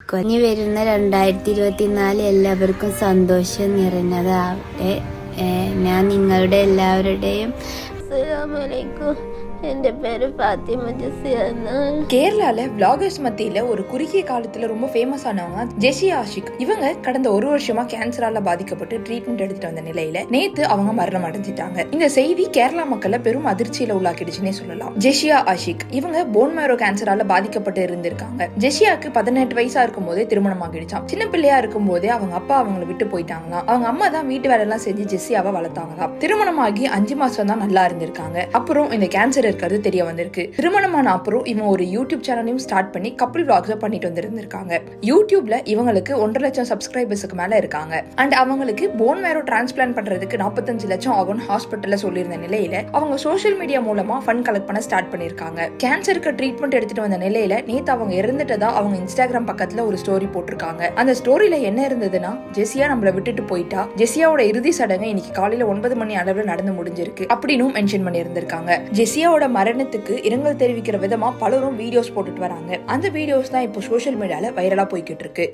കുഞ്ഞു വരുന്ന രണ്ടായിരത്തി ഇരുപത്തിനാല് എല്ലാവർക്കും സന്തോഷം നിറഞ്ഞതാവട്ടെ ഞാൻ നിങ്ങളുടെ എല്ലാവരുടെയും അസ്സലാമലൈക്കും എൻ്റെ പേര് ഫാത്തിമ ജസി എന്നാണ് கேரளால vloggers மத்தியில ஒரு குறுகிய காலத்துல ரொம்ப ஃபேமஸ் ஆனவங்க ஜெசி ஆஷிக் இவங்க கடந்த ஒரு வருஷமா கேன்சரால பாதிக்கப்பட்டு ட்ரீட்மெண்ட் எடுத்துட்டு வந்த நிலையில நேத்து அவங்க மரணம் அடைஞ்சிட்டாங்க இந்த செய்தி கேரளா மக்களை பெரும் அதிர்ச்சியில உள்ளாக்கிடுச்சுன்னே சொல்லலாம் ஜெஷியா ஆஷிக் இவங்க போன் மேரோ கேன்சரால பாதிக்கப்பட்டு இருந்திருக்காங்க ஜெஷியாக்கு பதினெட்டு வயசா இருக்கும் போதே திருமணம் ஆகிடுச்சாம் சின்ன பிள்ளையா இருக்கும் போதே அவங்க அப்பா அவங்கள விட்டு போயிட்டாங்களாம் அவங்க அம்மா தான் வீட்டு வேலை எல்லாம் செஞ்சு ஜெஸ்ஸியாவை வளர்த்தாங்களாம் திருமணமாகி அஞ்சு மாசம் தான் நல்லா இருந்திருக்காங்க அப்புறம் இந்த கேன்சர் கேன்சர் இருக்கிறது தெரிய வந்திருக்கு. திருமணமான அப்புறம் இவங்க ஒரு யூடியூப் சேனலையும் ஸ்டார்ட் பண்ணி கப்பிள் vlogs பண்ணிட்டு வந்திருந்திருக்காங்க. யூடியூப்ல இவங்களுக்கு ஒன்றரை லட்சம் சப்ஸ்கிரைபர்ஸுக்கு மேல இருக்காங்க. அண்ட் அவங்களுக்கு போன் மேரோ டிரான்ஸ்பிளான் பண்றதுக்கு நாற்பத்தஞ்சு லட்சம் ஆகும்னு ஹாஸ்பிட்டல்ல சொல்லியிருந்த நிலையில அவங்க சோஷியல் மீடியா மூலமா ஃபண்ட் கலெக்ட் பண்ண ஸ்டார்ட் பண்ணிருக்காங்க கேன்சருக்கு ட்ரீட்மெண்ட் எடுத்துட்டு வந்த நிலையில நேத்து அவங்க இறந்துட்டதா அவங்க இன்ஸ்டாகிராம் பக்கத்துல ஒரு ஸ்டோரி போட்டிருக்காங்க. அந்த ஸ்டோரியில என்ன இருந்ததுன்னா ஜெசியா நம்மள விட்டுட்டு போயிட்டா. ஜெசியாவோட இறுதி சடங்கு இன்னைக்கு காலையில ஒன்பது மணி அளவுல நடந்து முடிஞ்சிருக்கு அப்படின்னு மென்ஷன் பண்ணியிருந்திருக்காங்க. சியாவோட மரணத்துக்கு இரங்கல் தெரிவிக்கிற விதமா பலரும் வீடியோஸ் போட்டுட்டு வராங்க. அந்த வீடியோஸ் தான் இப்போ சோஷியல் மீடியால வைரலா போய்கிட்டு இருக்கு.